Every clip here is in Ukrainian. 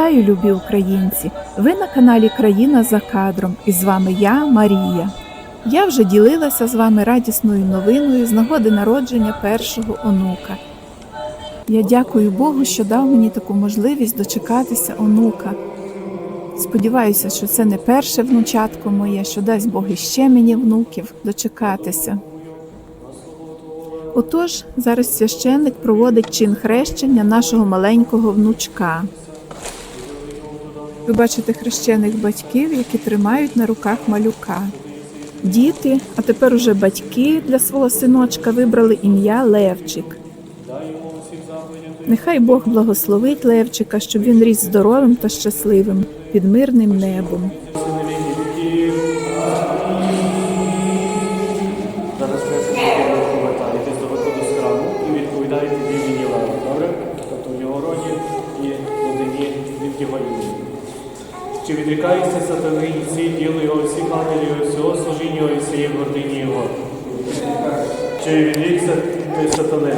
Вітаю, любі українці! Ви на каналі Країна за кадром і з вами я, Марія. Я вже ділилася з вами радісною новиною з нагоди народження першого онука. Я дякую Богу, що дав мені таку можливість дочекатися онука. Сподіваюся, що це не перше внучатко моє, що дасть Бог іще мені внуків дочекатися. Отож, зараз священник проводить чин хрещення нашого маленького внучка. Ви бачите хрещених батьків, які тримають на руках малюка. Діти, а тепер уже батьки для свого синочка вибрали ім'я Левчик. Нехай Бог благословить Левчика, щоб він ріс здоровим та щасливим під мирним небом. Чи відрікаєшся сатани і всі діли його, всі плани його, всього служіння і всієї гордині його? Чи відрікся ти сатани?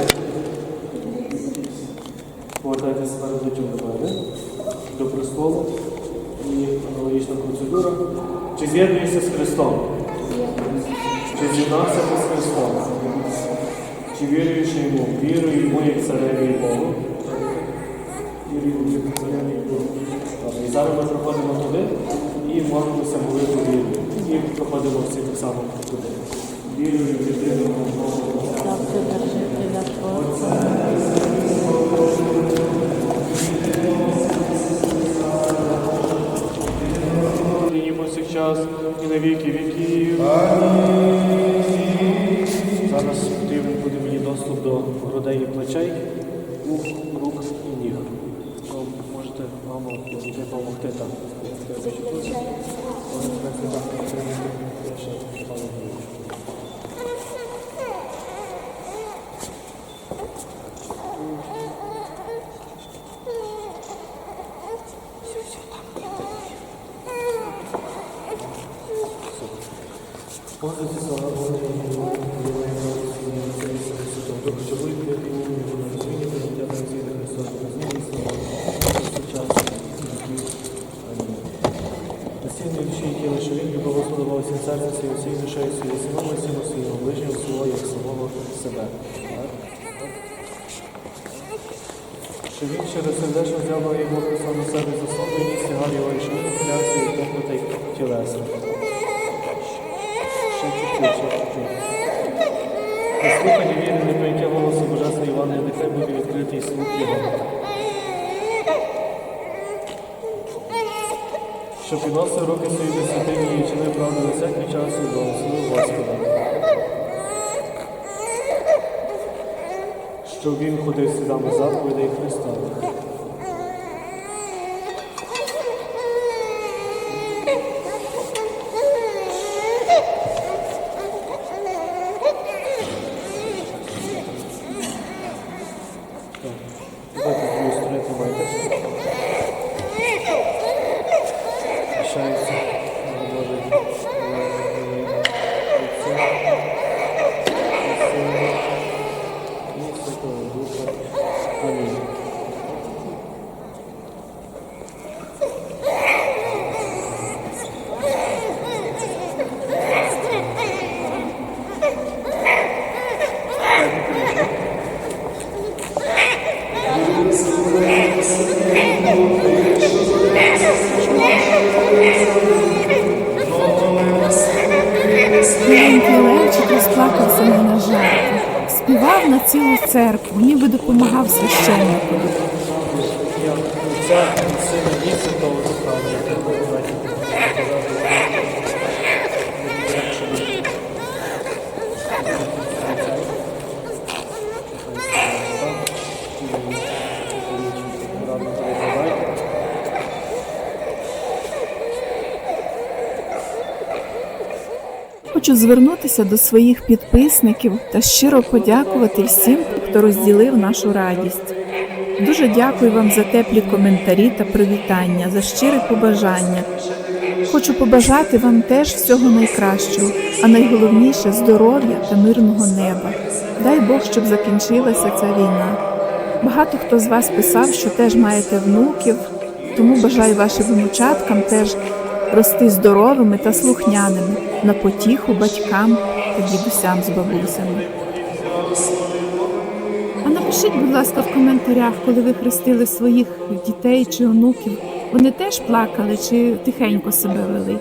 Повертайтеся зараз до чого добре? До престолу і аналогічна процедура. Чи з'єднуєшся з Христом? Чи з'єднався ти з Христом? Чи віруєш йому? Вірую йому як цареві Богу? Вірую йому як цареві Добре, І зараз ми проходимо туди і молимося молитву віру. І проходимо всі так само туди. Вірую в єдиного. Нині повсякчас і на віки віків. Зараз потрібен буде мені доступ до грудей і плечей, вух, рук і ніг. То можете, мамо, можете допомогти там. Насильні душі і тіла, що він любов Господа всім серцем своїм, всією душею своєю, і всім своїм, ближнього свого, як самого себе. Що він через сердечно взяв його Христа на себе за собою, і стягав його, і що він ухилявся і. Ще чуть-чуть, ще чуть-чуть. Віри, не прийняття голосу Божества Івана, нехай буде відкритий слух його. Що підносив руки свої до святині і чинив правду на всякий час і благословив Господа. Що він ходив слідами заповідей Христових. Давайте яке Богородице, Хочу звернутися до своїх підписників та щиро подякувати всім, хто розділив нашу радість. Дуже дякую вам за теплі коментарі та привітання, за щире побажання. Хочу побажати вам теж всього найкращого, а найголовніше здоров'я та мирного неба. Дай Бог, щоб закінчилася ця війна. Багато хто з вас писав, що теж маєте внуків, Тому бажаю вашим внучаткам теж рости здоровими та слухняними на потіху батькам та дідусям з бабусями. Напишіть, будь ласка, в коментарях, коли ви хрестили своїх дітей чи онуків, вони теж плакали чи тихенько себе вели.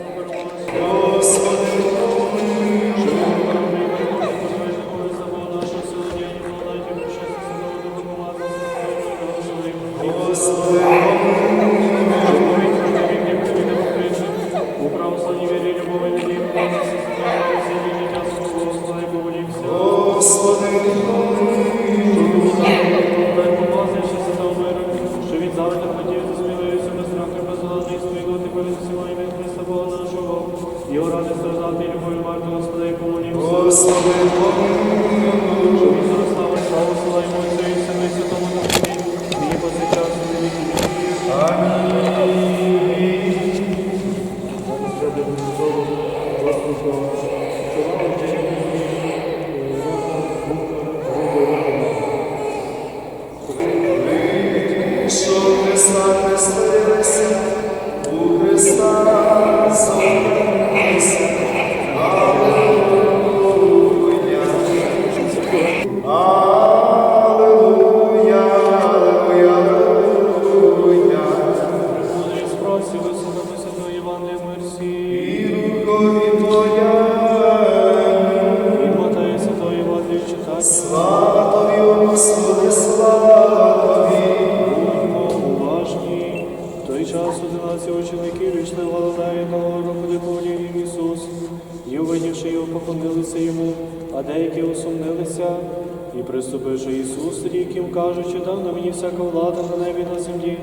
Всяка влада на небі на землі.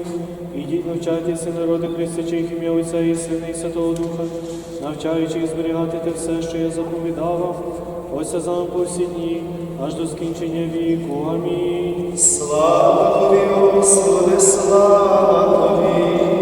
Ідіть, навчайтеся, народи хрестячих ім'я Отця і Сина і Святого Духа, навчаючи і зберігати те все, що я заповідав вам. Ось я з по всі дні, аж до скінчення віку. Амінь. Слава Тобі, Господи, слава Тобі.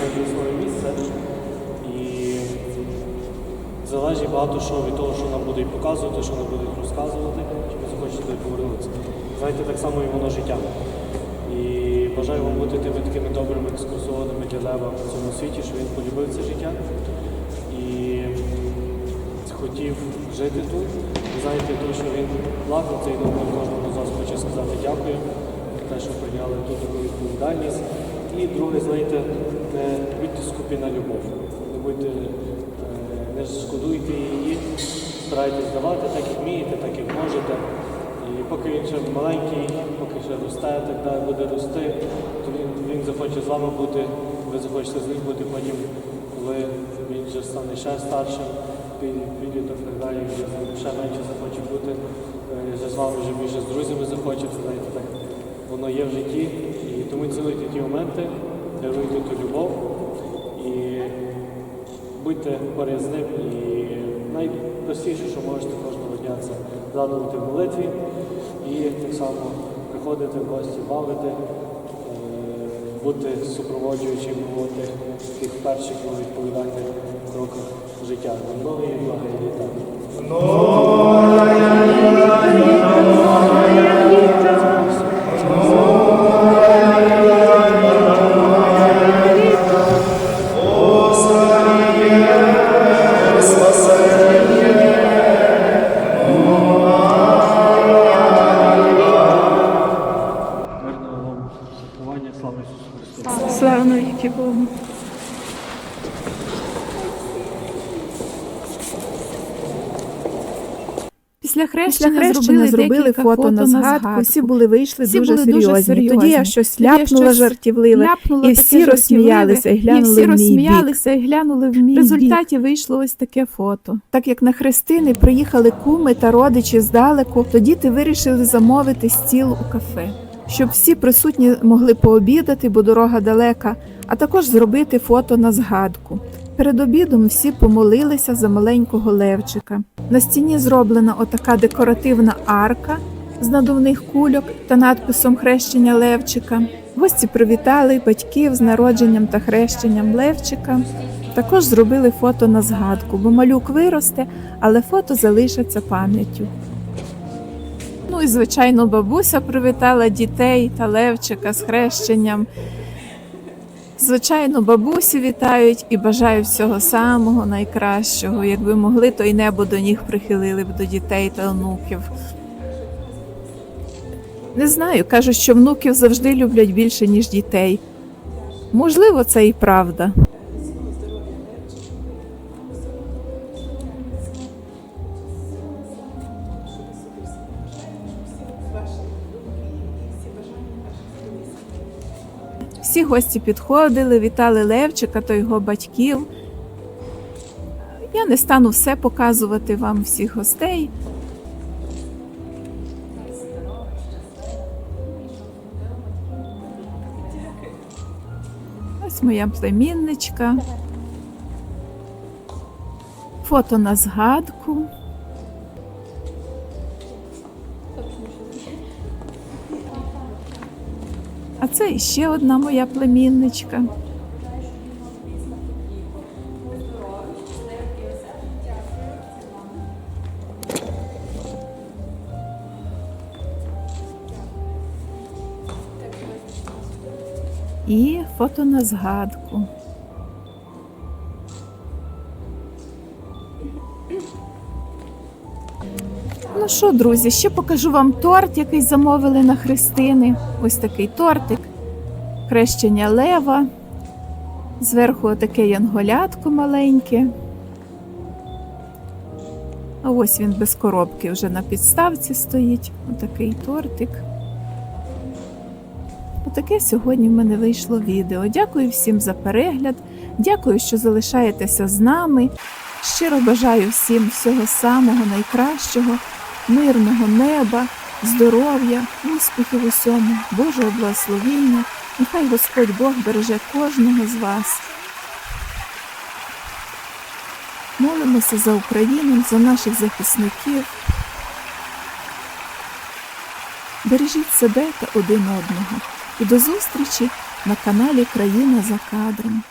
Ви своє місце, і залежить багато що від того, що нам будуть показувати, що нам будуть розказувати, чи ви захочете повернутися. Знаєте, так само і воно життя. І бажаю вам бути тими такими добрими екскурсоводами для Лева в цьому світі, що він полюбив це життя і хотів жити тут. Ви знаєте, тому що він плакав цей дом, кожному з вас хочу сказати дякую за те, що прийняли тут таку відповідальність. І друге, знаєте, не будьте скупі на любов. Не будьте, е, не шкодуйте її, старайтесь давати так, як вмієте, так як можете. І поки він ще маленький, поки ще росте, так далі буде рости, то він, він захоче з вами бути, ви захочете з ним бути потім, коли він вже стане ще старшим, підліток і так далі, вже ще менше захоче бути, е, вже з вами вже більше з друзями захоче, знаєте, так воно є в житті. І тому цінуйте ті моменти, даруйте ту любов і будьте поряд. І найпростіше, що можете кожного дня, це згадувати в молитві і так само приходити в гості, бавити, е, бути супроводжуючим у тих таких перших ну, відповідальних кроках життя. На многої благої літа. Після хрещення, Після зробили, фото на згадку, всі були вийшли Всі дуже були дуже серйозні. Тоді я щось ляпнула жартівливе, і всі розсміялися і глянули в мій бік. В результаті вийшло ось таке фото. Так як на хрестини приїхали куми та родичі здалеку, то діти вирішили замовити стіл у кафе, щоб всі присутні могли пообідати, бо дорога далека, а також зробити фото на згадку. Перед обідом всі помолилися за маленького левчика. На стіні зроблена отака декоративна арка з надувних кульок та надписом Хрещення Левчика. Гості привітали батьків з народженням та хрещенням Левчика. Також зробили фото на згадку, бо малюк виросте, але фото залишаться пам'яттю. Ну і звичайно, бабуся привітала дітей та Левчика з хрещенням. Звичайно, бабусі вітають і бажаю всього самого найкращого. Якби могли, то й небо до них прихилили б до дітей та онуків. Не знаю, кажуть, що внуків завжди люблять більше, ніж дітей. Можливо, це і правда. Всі гості підходили, вітали Левчика та його батьків. Я не стану все показувати вам всіх гостей. Ось моя племінничка. Фото на згадку. А це іще одна моя племінничка. І фото на згадку. Що, друзі, ще покажу вам торт, який замовили на Христини. Ось такий тортик. Хрещення лева. Зверху таке янголятко маленьке. А ось він без коробки вже на підставці стоїть. Отакий тортик. Отаке сьогодні в мене вийшло відео. Дякую всім за перегляд. Дякую, що залишаєтеся з нами. Щиро бажаю всім всього самого найкращого, мирного неба, здоров'я, успіхів усьому, Божого благословіння. Нехай Господь Бог береже кожного з вас. Молимося за Україну, за наших захисників. Бережіть себе та один одного. І до зустрічі на каналі Країна за кадром.